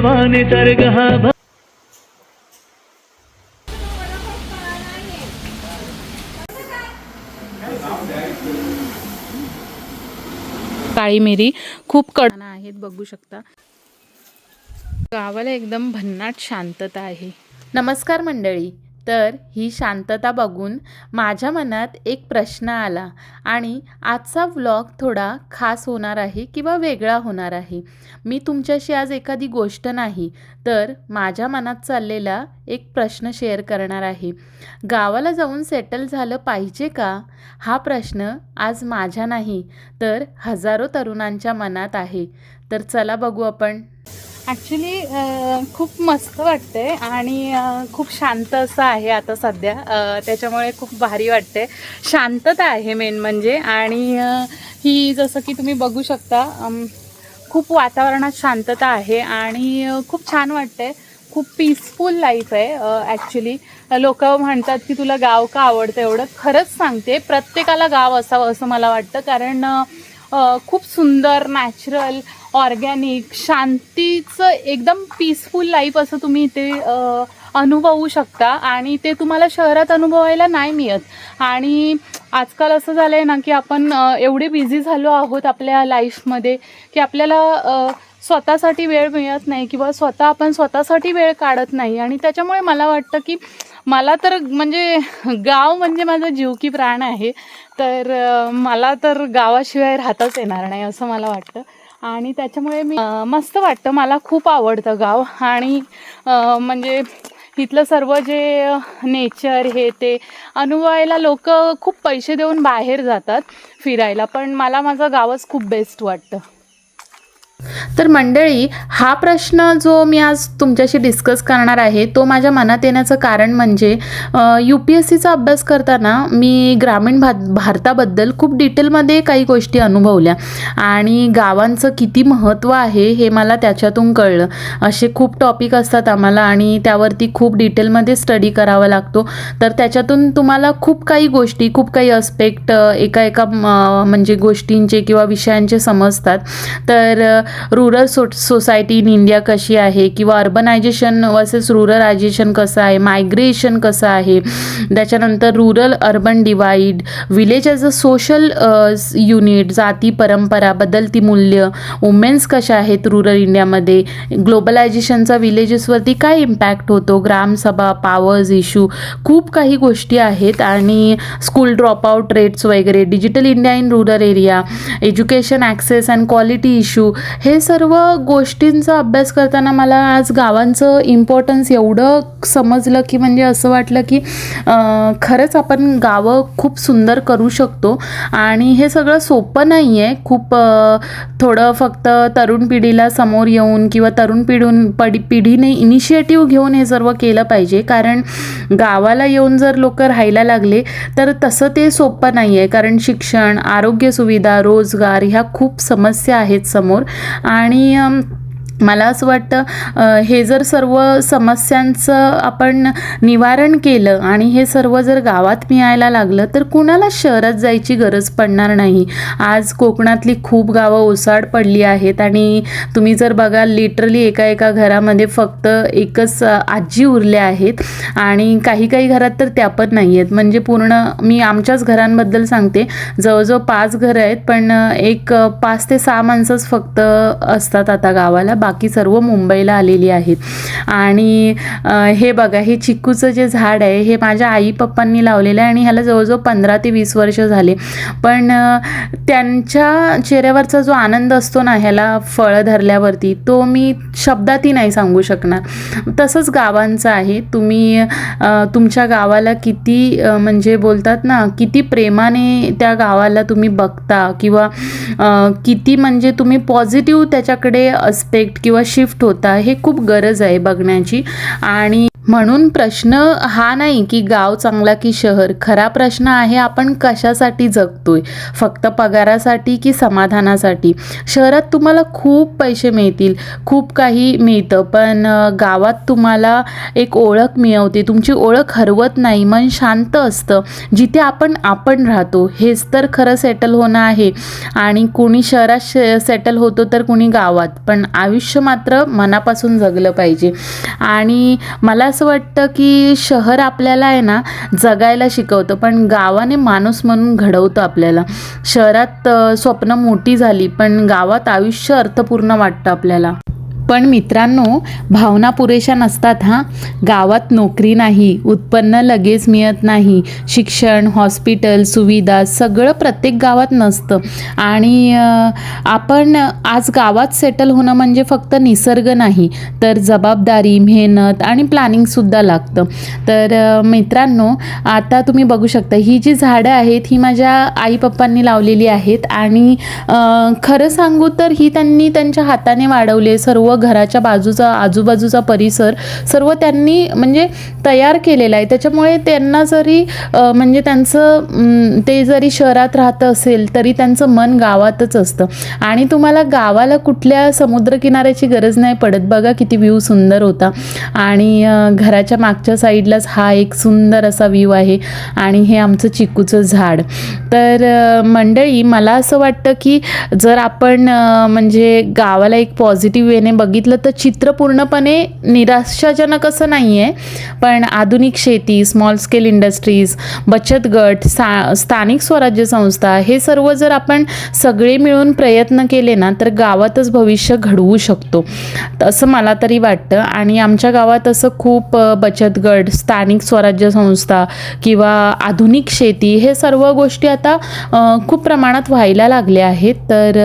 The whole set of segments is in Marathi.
देवाने सर्ग हा भ- काळी मिरी खूप कडना आहेत बघू शकता. गावाला एकदम भन्नाट शांतता आहे. नमस्कार मंडळी. तर ही शांतता बघून माझ्या मनात एक प्रश्न आला आणि आजचा व्लॉग थोडा खास होणार आहे किंवा वेगळा होणार आहे. मी तुमच्याशी आज एखादी गोष्ट नाही तर माझ्या मनात चाललेला एक प्रश्न शेअर करणार आहे. गावाला जाऊन सेटल झालं पाहिजे का? हा प्रश्न आज माझ्या नाही तर हजारो तरुणांच्या मनात आहे. तर चला बघू आपण. ॲक्च्युली खूप मस्त वाटते आणि खूप शांत असं आहे आता सध्या. त्याच्यामुळे खूप भारी वाटते शांतता आहे मेन म्हणजे. आणि ही जसं की तुम्ही बघू शकता खूप वातावरणात शांतता आहे आणि खूप छान वाटते खूप पीसफुल लाईफ आहे ॲक्च्युली लोक म्हणतात की तुला गाव का आवडतं एवढं. खरंच सांगते प्रत्येकाला गाव असावं असं मला वाटतं. कारण खूप सुंदर नॅचरल ऑर्गॅनिक शांतीचं एकदम पीसफुल लाईफ असं तुम्ही इथे अनुभवू शकता. आणि ते तुम्हाला शहरात अनुभवायला नाही मिळत. आणि आजकाल असं झालं आहे ना की आपण एवढे बिझी झालो आहोत आपल्या लाईफमध्ये की आपल्याला स्वतःसाठी वेळ मिळत नाही किंवा स्वतः आपण स्वतःसाठी वेळ काढत नाही. आणि त्याच्यामुळे मला वाटतं की मला तर म्हणजे गाव म्हणजे माझा जीव की प्राण आहे. तर मला तर गावाशिवाय राहताच येणार नाही असं मला वाटतं. आणि त्याच्यामुळे मी मस्त वाटतं. मला खूप आवडतं गाव. आणि म्हणजे इथलं सर्व जे नेचर हे ते अनुभवायला लोक खूप पैसे देऊन बाहेर जातात फिरायला. पण मला माझं गावच खूप बेस्ट वाटतं. तर मंडळी हा प्रश्न जो मी आज तुमच्याशी डिस्कस करणार आहे तो माझ्या मनात येण्याचं कारण म्हणजे यू पी एस सीचा अभ्यास करताना मी ग्रामीण भा भारताबद्दल खूप डिटेलमध्ये काही गोष्टी अनुभवल्या. आणि गावांचं किती महत्त्व आहे हे मला त्याच्यातून कळलं. असे खूप टॉपिक असतात आम्हाला आणि त्यावरती खूप डिटेलमध्ये स्टडी करावा लागतो. तर त्याच्यातून तुम्हाला खूप काही गोष्टी खूप काही अस्पेक्ट एका एका म्हणजे गोष्टींचे किंवा विषयांचे समजतात. तर rural so society in India कशी आहे? किंवा अर्बनायझेशन वर्सेस रुरलायझेशन कसं आहे? मायग्रेशन कसं आहे? त्याच्यानंतर rural urban divide village as a social unit जाती परंपरा बदलती मूल्य वुमेन्स कशा आहेत रुरल इंडियामध्ये ग्लोबलायझेशनचा विलेजेसवरती काय इम्पॅक्ट होतो? ग्रामसभा पॉवर्स इश्यू खूप काही गोष्टी आहेत आणि स्कूल ड्रॉपआउट रेट्स वगैरे digital India in rural area education access and quality issue हे सर्व गोष्टींचा अभ्यास करताना मला आज गावांचं इम्पॉर्टन्स एवढं समजलं की म्हणजे असं वाटलं की खरंच आपण गावं खूप सुंदर करू शकतो. आणि हे सगळं सोपं नाही आहे खूप थोडं फक्त तरुण पिढीला समोर येऊन किंवा तरुण पिढून पडी पिढीने इनिशिएटिव्ह घेऊन हे सर्व केलं पाहिजे. कारण गावाला येऊन जर लोक राहायला लागले तर तसं ते सोपं नाही आहे कारण शिक्षण आरोग्य सुविधा रोजगार ह्या खूप समस्या आहेत समोर. आणि मला असं वाटतं हे जर सर्व समस्यांचं आपण निवारण केलं आणि हे सर्व जर गावात मिळायला लागलं तर कुणाला शहरात जायची गरज पडणार नाही. आज कोकणातली खूप गावं ओसाड पडली आहेत आणि तुम्ही जर बघाल लिटरली एका एका घरामध्ये फक्त एकच आजी उरल्या आहेत आणि काही काही घरात तर त्या पण नाही आहेत. म्हणजे पूर्ण मी आमच्याच घरांबद्दल सांगते. जवळजवळ पाच घरं आहेत पण एक पाच ते सहा माणसंच फक्त असतात आता गावाला. बाकी सर्व मुंबईला आलेली आहेत. आणि हे बघा हे चिक्कूचं जे झाड आहे हे माझ्या आई पप्पांनी लावलेलं आहे आणि ह्याला जवळजवळ पंधरा ते वीस वर्ष झाले. पण त्यांच्या चेहऱ्यावरचा जो आनंद असतो ना ह्याला फळं धरल्यावरती तो मी शब्दातही नाही सांगू शकणार. तसंच गावांचं आहे. तुम्ही तुमच्या गावाला किती म्हणजे बोलतात ना किती प्रेमाने त्या गावाला तुम्ही बघता किंवा किती म्हणजे तुम्ही पॉझिटिव्ह त्याच्याकडे अस्पेक्ट किंवा शिफ्ट होता हे खूप गरज आहे बघण्याची. आणि म्हणून प्रश्न हा नाही की गाव चांगला की शहर? खरा प्रश्न आहे आपण कशासाठी जगतोय? फक्त पगारासाठी की समाधानासाठी? शहरात तुम्हाला खूप पैसे मिळतील खूप काही मिळतं पण गावात तुम्हाला एक ओळख मिळवते. तुमची ओळख हरवत नाही मन शांत असतं. जिथे आपण आपण राहतो. हेच तर खरं सेटल होणं आहे. आणि कोणी शहरात श सेटल होतो तर कोणी गावात. पण आयुष्य मात्र मनापासून जगलं पाहिजे. आणि मला असं वाटतं की शहर आपल्याला आहे ना जगायला शिकवतं. पण गावाने माणूस म्हणून घडवतं आपल्याला. शहरात स्वप्न मोठी झाली पण गावात आयुष्य अर्थपूर्ण वाटतं आपल्याला. पण मित्रांनो भावना पुरेशा नसतात हां. गावात नोकरी नाही उत्पन्न लगेच मिळत नाही. शिक्षण हॉस्पिटल सुविधा सगळं प्रत्येक गावात नसतं. आणि आपण आज गावात सेटल होणं म्हणजे फक्त निसर्ग नाही तर जबाबदारी मेहनत आणि प्लॅनिंगसुद्धा लागतं. तर मित्रांनो आता तुम्ही बघू शकता ही जी झाडं आहेत ही माझ्या आई पप्पांनी लावलेली आहेत आणि खरं सांगू तर ही त्यांनी त्यांच्या हाताने वाढवले सर्व घराच्या बाजूचा आजूबाजूचा परिसर सर्व त्यांनी म्हणजे तयार केलेला आहे. त्याच्यामुळे त्यांना जरी म्हणजे त्यांचं ते जरी शहरात राहतं असेल तरी त्यांचं मन गावातच असतं. आणि तुम्हाला गावाला कुठल्या समुद्रकिनाऱ्याची गरज नाही पडत. बघा किती व्ह्यू सुंदर होता. आणि घराच्या मागच्या साईडलाच हा एक सुंदर असा व्ह्यू आहे. आणि हे आमचं चिकूचं झाड. तर मंडळी मला असं वाटतं की जर आपण म्हणजे गावाला एक पॉझिटिव्ह वेने बघितलं तर चित्र पूर्णपणे निराशाजनक असं नाही आहे पण आधुनिक शेती स्मॉल स्केल इंडस्ट्रीज बचत गट सा स्थानिक स्वराज्य संस्था हे सर्व जर आपण सगळे मिळून प्रयत्न केले ना तर गावातच भविष्य घडवू शकतो. असं मला तरी वाटतं. आणि आमच्या गावात असं खूप बचत गट स्थानिक स्वराज्य संस्था किंवा आधुनिक शेती हे सर्व गोष्टी आता खूप प्रमाणात व्हायला लागल्या आहेत. तर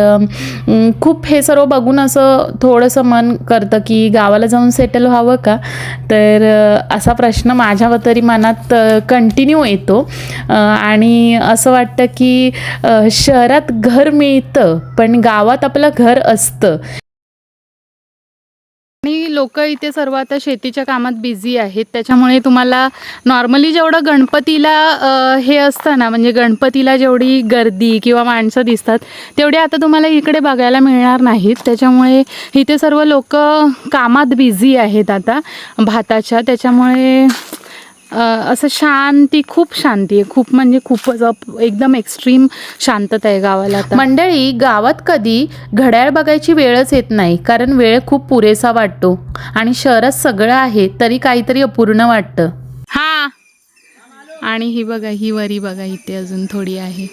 खूप हे सर्व बघून असं थोडंसं मन करतं की गावाला जाऊन सेटल व्हावं का? तर असा प्रश्न माझ्या तरी मनात कंटिन्यू येतो. आणि असं वाटतं की शहरात घर मिळतं पण गावात आपलं घर असतं. लोक इथे सर्व आता शेतीच्या कामात बिझी आहेत. त्याच्यामुळे तुम्हाला नॉर्मली जेवढं गणपतीला हे असतं ना म्हणजे गणपतीला जेवढी गर्दी किंवा माणसं दिसतात तेवढी आता तुम्हाला इकडे बघायला मिळणार नाहीत. त्याच्यामुळे इथे सर्व लोक कामात बिझी आहेत आता भाताच्या. त्याच्यामुळे असं शांती खूप शांती आहे. खूप म्हणजे खूपच एकदम एक्स्ट्रीम शांतता आहे गावाला मंडळी गावात कधी घड्याळ बघायची वेळच येत नाही कारण वेळ खूप पुरेसा वाटतो. आणि शहरात सगळं आहे तरी काहीतरी अपूर्ण वाटतं. हा. आणि ही बघा ही वरी बघा इथे अजून थोडी आहे.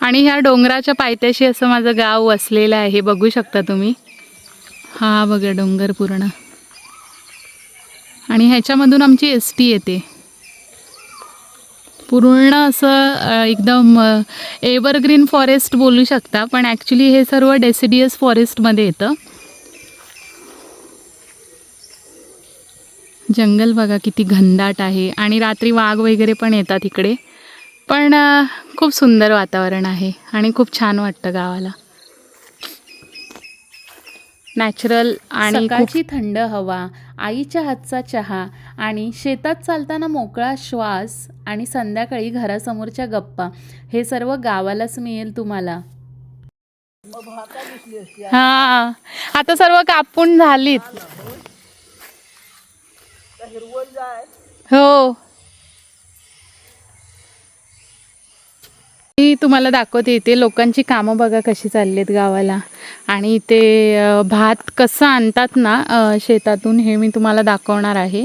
आणि ह्या डोंगराच्या पायथ्याशी असं माझं गाव वसलेलं आहे. बघू शकता तुम्ही. हा बघा डोंगर पूर्ण. आणि ह्याच्यामधून आमची एस टी येते. पूर्ण असं एकदम एव्हरग्रीन फॉरेस्ट बोलू शकता पण ॲक्च्युली हे सर्व डेसिडियस फॉरेस्टमध्ये येतं. जंगल बघा किती घनदाट आहे. आणि रात्री वाघ वगैरे पण येतात इकडे. पण खूप सुंदर वातावरण आहे आणि खूप छान वाटतं गावाला. नॅचरल आणि सकाळची थंड हवा आईच्या हातचा चहा आणि शेतात चालताना मोकळा श्वास आणि संध्याकाळी घरासमोरच्या गप्पा हे सर्व गावालाच मिळेल तुम्हाला. हा आता सर्व कापून झालीत. हो. मी तुम्हाला दाखवते इथे लोकांची कामं बघा कशी चालली आहेत गावाला. आणि इथे भात कसं आणतात ना शेतातून हे मी तुम्हाला दाखवणार आहे.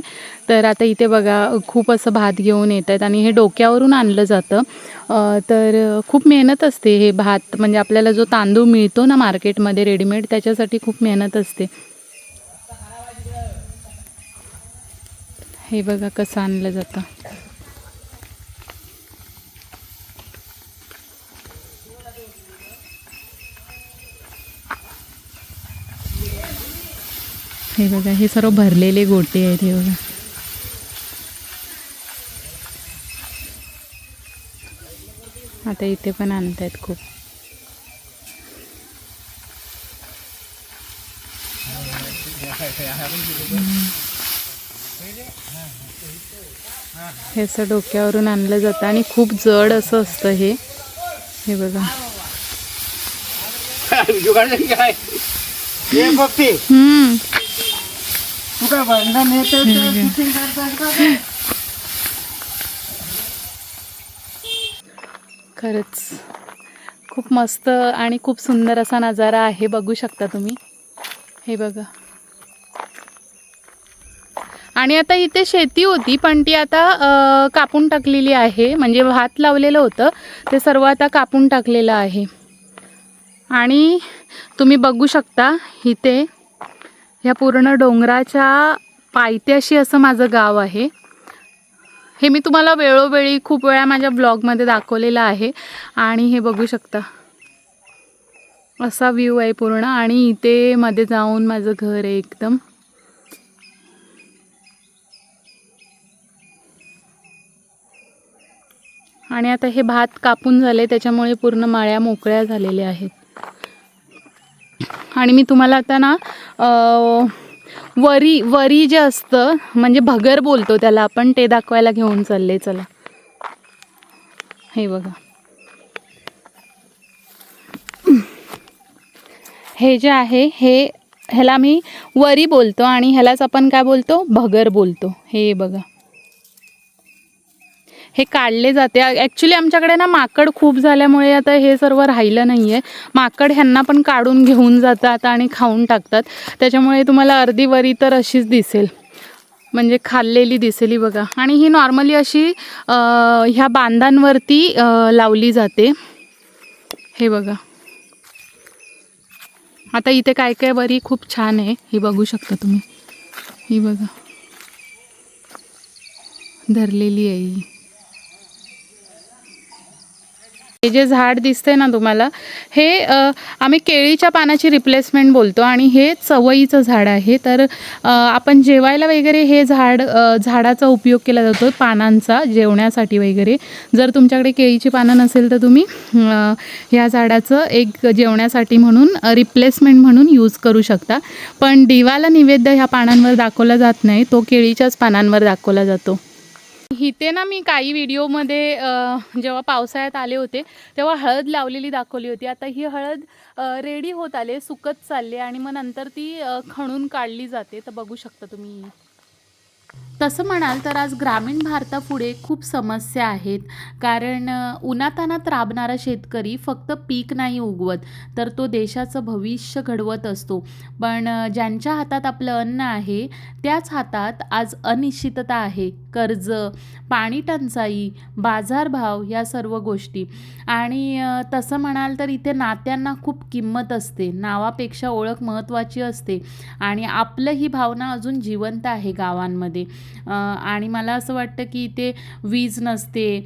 तर आता इथे बघा खूप असं भात घेऊन येत आहेत आणि हे डोक्यावरून आणलं जातं. तर खूप मेहनत असते हे भात. म्हणजे आपल्याला जो तांदूळ मिळतो ना मार्केटमध्ये रेडीमेड त्याच्यासाठी खूप मेहनत असते. हे बघा कसं आणलं जातं. हे बघा हे सर्व भरलेले गोटे आहेत हे बघा. आता इथे पण आणत आहेत खूप. हे असं डोक्यावरून आणलं जातं आणि खूप जड असं असतं हे. हे बघा. हम्म. तू काय भांडण येतं का? खरंच. खूप मस्त आणि खूप सुंदर असा नजारा आहे बघू शकता तुम्ही. हे बघा. आणि आता इथे शेती होती पण ती आता अ, कापून टाकलेली आहे. म्हणजे भात लावलेलं होतं ते सर्व आता कापून टाकलेलं आहे. आणि तुम्ही बघू शकता इथे ह्या पूर्ण डोंगराच्या पायथ्याशी असं माझं गाव आहे. हे मी तुम्हाला वेळोवेळी खूप वेळा माझ्या ब्लॉगमध्ये दाखवलेलं आहे. आणि हे बघू शकता. असा व्ह्यू आहे पूर्ण. आणि इथे मध्ये जाऊन माझं घर आहे एकदम. आणि आता हे भात कापून झाले. त्याच्यामुळे पूर्ण माळ्या मोकळ्या झालेल्या आहेत. आणि मी तुम्हाला आता ना वरी वरी जे असतं म्हणजे भगर बोलतो त्याला आपण ते दाखवायला घेऊन चालले चला. हे बघा. हे जे आहे हे ह्याला मी वरी बोलतो आणि ह्यालाच आपण काय बोलतो? भगर बोलतो. हे बघा. हे काढले जाते. ॲक्च्युली आमच्याकडे ना माकड खूप झाल्यामुळे आता हे सर्व राहिलं नाही आहे माकड ह्यांना पण काढून घेऊन जातात आणि खाऊन टाकतात. त्याच्यामुळे तुम्हाला अर्धी वरी तर अशीच दिसेल. म्हणजे खाल्लेली दिसेल ही बघा. आणि ही नॉर्मली अशी ह्या बांधांवरती लावली जाते. हे बघा. आता इथे काय काय वरी खूप छान आहे. ही बघू शकता तुम्ही. ही बघा. धरलेली आहे ही. हे जे झाड दिसते ना तुम्हाला हे आम्ही केळीच्या पानाची रिप्लेसमेंट बोलतो आणि हे चवईचं झाड आहे. तर आपण जेवायला वगैरे हे झाड झाडाचा उपयोग केला जातो पानांचा जेवण्यासाठी वगैरे. जर तुमच्याकडे केळीची पानं नसेल तर तुम्ही ह्या झाडाचं एक जेवण्यासाठी म्हणून रिप्लेसमेंट म्हणून यूज करू शकता. पण दिवाला निवेद्य ह्या पानांवर दाखवला जात नाही तो केळीच्याच पानांवर दाखवला जातो. इथे ना मी काही व्हिडिओमध्ये जेव्हा पावसाळ्यात आले होते तेव्हा हळद लावलेली दाखवली होती. आता ही हळद रेडी होत आले सुकत चालले आणि मग नंतर ती खणून काढली जाते. तर बघू शकता तुम्ही. तसं म्हणाल तर आज ग्रामीण भारतापुढे खूप समस्या आहेत. कारण उन्हातानात राबणारा शेतकरी फक्त पीक नाही उगवत तर तो देशाचं भविष्य घडवत असतो. पण ज्यांच्या हातात आपलं अन्न आहे त्याच हातात आज अनिश्चितता आहे. कर्ज पाणी टंचाई बाजारभाव या सर्व गोष्टी. आणि तसं म्हणाल तर इथे नात्यांना खूप किंमत असते. नावापेक्षा ओळख महत्त्वाची असते. आणि आपलं ही भावना अजून जिवंत आहे गावांमध्ये. आणि मला असं वाटतं की इथे वीज नसते.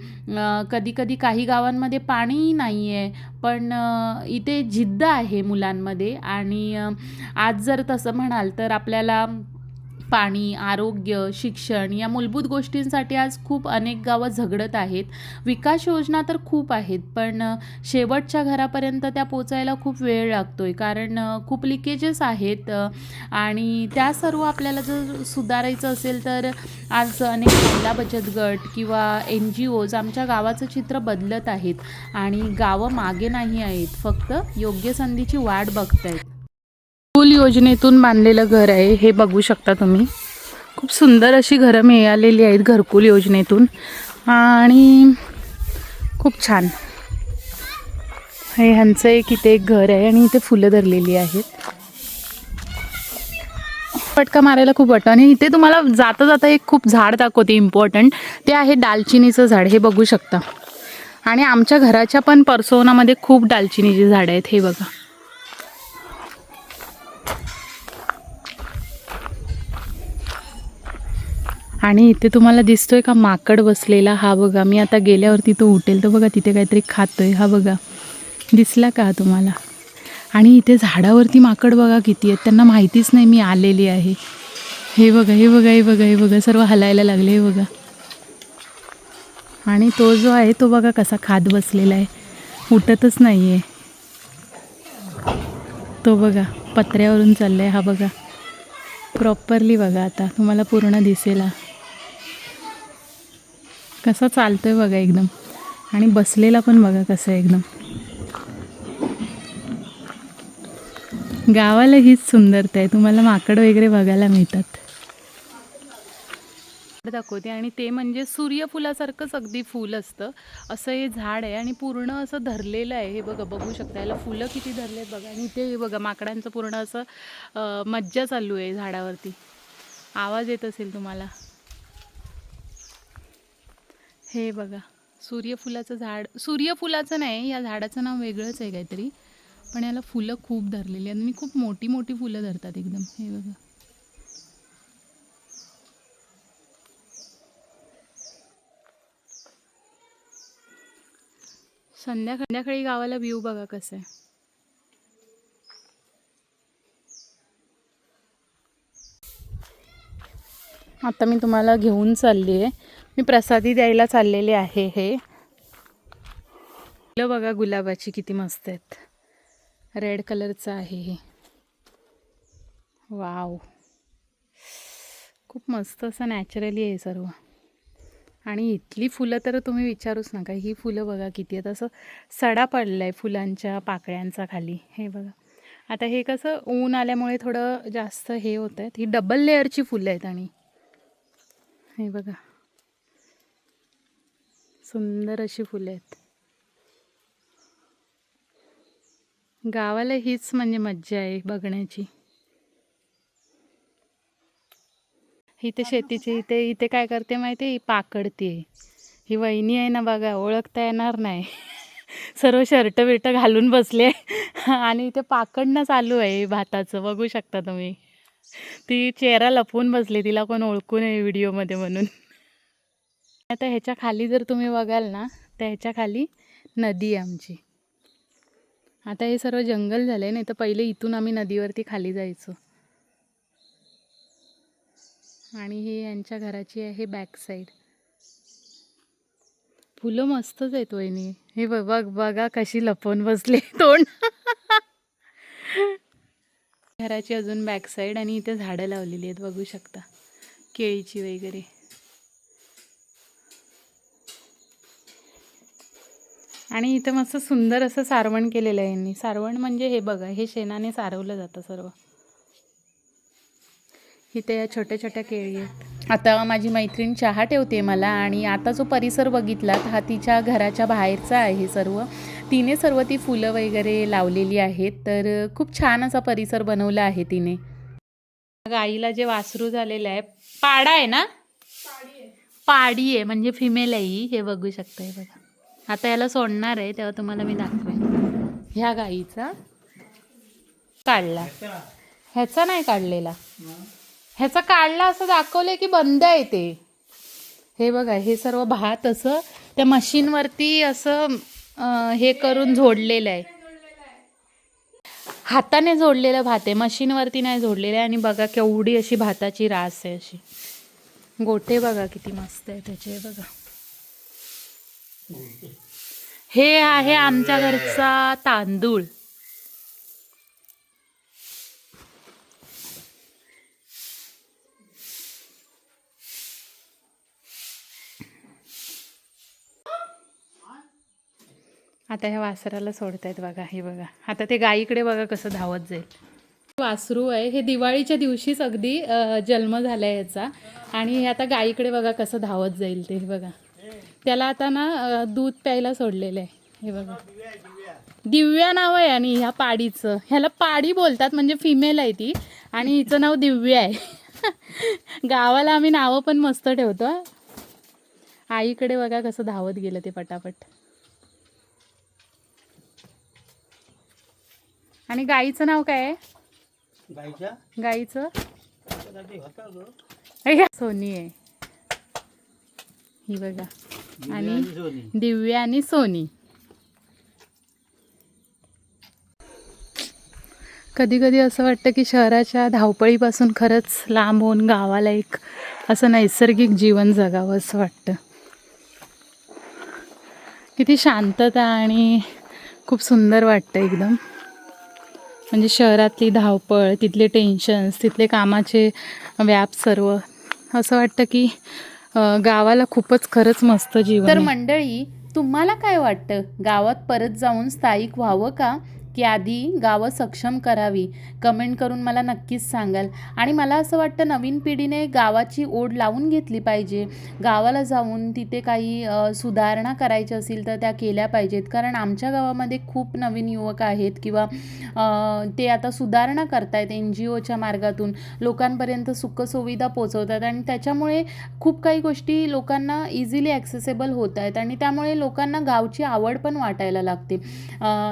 कधी कधी काही गावांमध्ये पाणीही नाही आहे पण इथे जिद्द आहे मुलांमध्ये. आणि आज जर तसं म्हणाल तर आपल्याला पाणी आरोग्य शिक्षण या मूलभूत गोष्टींसाठी आज खूप अनेक गावं झगडत आहेत. विकास योजना तर खूप आहेत पण शेवटच्या घरापर्यंत त्या पोचायला खूप वेळ लागतो आहे कारण खूप लिकेजेस आहेत आणि त्या सर्व आपल्याला जर सुधारायचं असेल तर आज अनेक महिला बचत गट किंवा एन जी ओज आमच्या गावाचं चित्र बदलत आहेत आणि गावं मागे नाही आहेत. फक्त योग्य संधीची वाट आहेत कुल योजनेतून बांधलेलं घर आहे हे बघू शकता तुम्ही. खूप सुंदर अशी घरं मिळालेली आहेत घरकुल योजनेतून. आणि खूप छान. हे ह्यांचं एक इथे एक घर आहे आणि इथे फुलं धरलेली आहेत. पटका मारायला खूप वाटतं. आणि इथे तुम्हाला जाता जाता एक खूप झाड दाखवते इम्पॉर्टंट ते आहे दालचिनीचं झाड हे बघू शकता. आणि आमच्या घराच्या पण परसोनामध्ये खूप दालचिनीची झाडं आहेत हे बघा. आणि इथे तुम्हाला दिसतोय का माकड बसलेला? हा बघा मी आता गेल्यावरती तो उठेल. तर बघा तिथे काहीतरी खातोय. हा बघा. दिसला का तुम्हाला? आणि इथे झाडावरती माकड बघा किती आहेत. त्यांना माहितीच नाही मी आलेली आहे. हे बघा हे बघा हे बघा हे बघा. सर्व हलायला लागले हे बघा. आणि तो जो आहे तो बघा कसा खात बसलेला आहे. उठतच नाही आहे तो बघा पत्र्यावरून चाललाय हा बघा. प्रॉपरली बघा आता तुम्हाला पूर्ण दिसेल हा. कसा चालतोय बघा एकदम. आणि बसलेला पण बघा कसं आहे एकदम. गावाला हीच सुंदरता आहे तुम्हाला माकड वगैरे बघायला मिळतात. दाखवते आणि ते म्हणजे सूर्यफुलासारखंच अगदी फूल असतं. असं हे झाड आहे आणि पूर्ण असं धरलेलं आहे. हे बघा बघू शकता याला फुलं किती धरले आहेत बघा. आणि ते हे बघा माकडांचं पूर्ण असं मज्जा चालू आहे झाडावरती. आवाज येत असेल तुम्हाला? हे बघा सूर्यफुलाचं झाड. सूर्यफुलाचं नाही या झाडाचं नाव वेगळंच आहे काहीतरी. पण याला फुलं खूप धरलेली आहेत आणि खूप मोठी मोठी फुलं धरतात एकदम. हे बघा. संध्याकाळी संध्याकाळी गावाला व्ह्यू बघा कसं आहे. आता मी तुम्हाला घेऊन चालली आहे. मी प्रसादी द्यायला चाललेले आहे हे. फुलं बघा गुलाबाची किती मस्त आहेत. रेड कलरचं आहे हे. वाव खूप मस्त असं नॅचरली आहे सर्व. आणि इथली फुलं तर तुम्ही विचारूच नका. ही फुलं बघा किती आहेत. असं सडा पडला आहे फुलांच्या पाकळ्यांचा खाली. हे बघा. आता हे कसं ऊन आल्यामुळे थोडं जास्त हे होत आहेत ही डबल लेअरची फुलं आहेत आणि. हे बघा. सुंदर अशी फुलं आहेत. गावाला हीच म्हणजे मज्जा आहे बघण्याची. इथे शेतीची इथे इथे काय करते माहिती आहे? ही पाकडते ही वहिनी आहे ना बघा ओळखता येणार नाही. सर्व शर्ट बिर्ट घालून बसले. आणि इथे पाकडणं चालू आहे भाताचं. बघू शकता तुम्ही. ती चेहरा लपवून बसली तिला कोण ओळखू नये व्हिडिओमध्ये म्हणून. आता ह्याच्या खाली जर तुम्ही बघाल ना तर ह्याच्या खाली नदी आहे आमची. आता हे सर्व जंगल झालं आहे नाही तर पहिले इथून आम्ही नदीवरती खाली जायचो. आणि ही यांच्या घराची आहे बॅक साईड फुलं मस्तच आहेत वहिनी. हे बघ बघ बघा कशी लपवून बसले तोंड. घराची अजून बॅक साईड आणि इथे झाडं लावलेली आहेत बघू शकता. केळीची वगैरे. आणि इथं मस्त सुंदर असं सारवण केलेलं आहे यांनी. सारवण म्हणजे हे बघा हे शेणाने सारवलं जातं सर्व. इथे या छोट्या छोट्या केळी आहेत. आता माझी मैत्रीण चहा ठेवते मला आणि आता जो परिसर बघितलात हा तिच्या घराच्या बाहेरचा आहे सर्व. तिने सर्व ती फुलं वगैरे लावलेली आहेत तर खूप छान असा परिसर बनवला आहे तिने. गाईला जे वासरू झालेलं आहे पाडा आहे ना? पाडी आहे. म्हणजे फिमेल आहे ही हे बघू शकता हे बघा. आता याला सोडणार आहे तेव्हा तुम्हाला मी दाखवेन. ह्या गाईचा. काढला. ह्याचा नाही काढलेला. ह्याचा काढला असं दाखवलंय की बंद आहे ते. हे बघा हे सर्व भात असं त्या मशीनवरती असं हे करून झोडलेलं आहे. हाताने जोडलेलं भात आहे मशीनवरती नाही जोडलेलं आहे. आणि बघा केवढी अशी भाताची रास आहे अशी. गोटे बघा किती मस्त आहे त्याचे बघा. हे आहे आमच्या घरचा तांदूळ. आता ह्या वासराला सोडतायत बघा हे बघा. आता ते गाईकडे बघा कसं धावत जाईल. वासरू आहे. हे दिवाळीच्या दिवशीच अगदी जन्म झाला आहे याचा. आणि हे आता गाईकडे बघा कसं धावत जाईल ते हे बघा. त्याला आता ना दूध प्यायला सोडलेलं आहे. हे बघा. दिव्या नाव आहे आणि ह्या पाडीचं. ह्याला पाडी बोलतात म्हणजे फिमेल आहे ती. आणि हिचं नाव दिव्या आहे. गावाला आम्ही नावं पण मस्त ठेवतो आईकडे बघा कसं धावत गेलं ते पटापट. आणि गाईचं नाव काय आहे? गाईचं. हे. सोनी आहे. ही बघा. आणि. दिव्या आणि सोनी. कधी कधी असं वाटतं की शहराच्या धावपळीपासून खरंच लांब होऊन गावाला एक असं नैसर्गिक जीवन जगावं असं वाटतं. किती शांतता आणि खूप सुंदर वाटतं एकदम. म्हणजे शहरातली धावपळ तिथले टेन्शन्स तिथले कामाचे व्याप सर्व. असं वाटतं की गावाला खूपच खरंच मस्त जीवन तर मंडळी तुम्हाला काय वाटतं? गावात परत जाऊन स्थायिक व्हावं का? की आधी गावं सक्षम करावी. कमेंट करून मला नक्कीच सांगाल. आणि मला असं वाटतं नवीन पिढीने गावाची ओढ लावून घेतली पाहिजे. गावाला जाऊन तिथे काही सुधारणा करायच्या असतील तर त्या केल्या पाहिजेत. कारण आमच्या गावामध्ये खूप नवीन युवक आहेत किंवा ते आता सुधारणा करतायत एन जी ओच्या मार्गातून. लोकांपर्यंत सुखसुविधा पोचवतात आणि त्याच्यामुळे खूप काही गोष्टी लोकांना इझिली ॲक्सेसेबल होत आहेत आणि त्यामुळे लोकांना गावची आवड पण वाटायला लागते.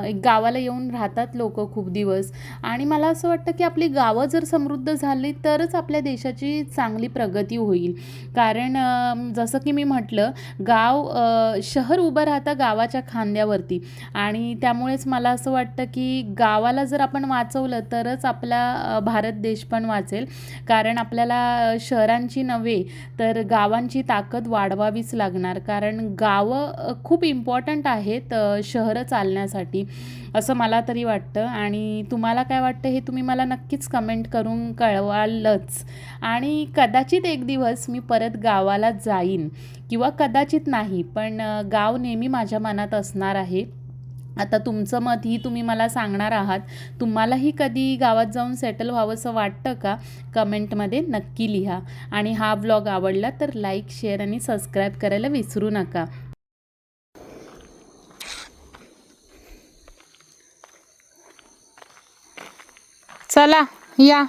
एक गावाला येऊन राहतात लोक खूप दिवस. आणि मला असं वाटतं की आपली गावं जर समृद्ध झाली तरच आपल्या देशाची चांगली प्रगती होईल. कारण जसं की मी म्हटलं गाव शहर उभं राहतं गावाच्या खांद्यावरती. आणि त्यामुळेच मला असं वाटतं की गावाला जर आपण वाचवलं तरच आपला भारत देश पण वाचेल. कारण आपल्याला शहरांची नव्हे तर गावांची ताकद वाढवावीच लागणार. कारण गावं खूप इम्पॉर्टंट आहेत शहरं चालण्यासाठी. असं मला तरी वाटतं. आणि तुम्हाला काय वाटतं हे तुम्ही मला नक्कीच कमेंट करून कळवालच. आणि कदाचित एक दिवस मी परत गावाला जाईन किंवा कदाचित नाही पण गाव नेहमी माझ्या मनात असणार आहे. आता तुमचं मत ही तुम्ही मला सांगणार आहात. तुम्हालाही कधी गावात जाऊन सेटल व्हावंसं वाटतं का? कमेंटमध्ये नक्की लिहा. आणि हा ब्लॉग आवडला तर लाईक शेअर आणि सबस्क्राईब करायला विसरू नका. चला या.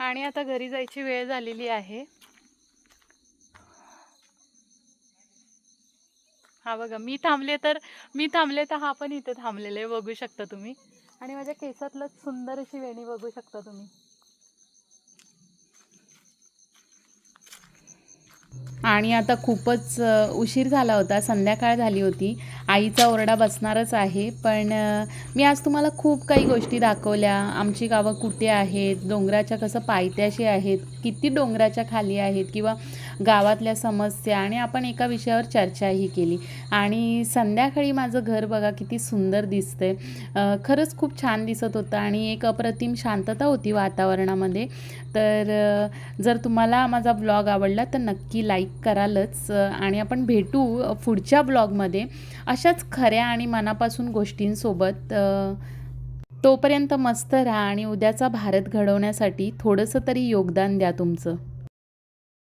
आणि आता घरी जायची वेळ झालेली आहे. हा बघा मी थांबले तर मी थांबले तर हा पण इथे थांबलेले बघू शकता तुम्ही. आणि माझ्या केसातलं सुंदर अशी वेणी बघू शकता तुम्ही. आणि आता खूपच उशीर झाला होता संध्याकाळ झाली होती. आईचा ओरडा बसणारच आहे पण मी आज तुम्हाला खूप काही गोष्टी दाखवल्या. आमची गावं कुठे आहेत? डोंगराच्या कसं पायथ्याशी आहेत? किती डोंगराच्या खाली आहेत? किंवा गावातल्या समस्या? आणि आपण एका विषयावर चर्चाही केली. आणि संध्याकाळी माझं घर बघा किती सुंदर दिसतंय. खरंच खूप छान दिसत होतं आणि एक अप्रतिम शांतता होती वातावरणामध्ये. तर जर तुम्हाला माझा ब्लॉग आवडला तर नक्की लाईक करालच. आणि आपण भेटू पुढच्या ब्लॉगमध्ये अशाच खऱ्या आणि मनापासून गोष्टींसोबत तोपर्यंत मस्त राहा आणि उद्याचा भारत घडवण्यासाठी थोडंसं तरी योगदान द्या तुमचं.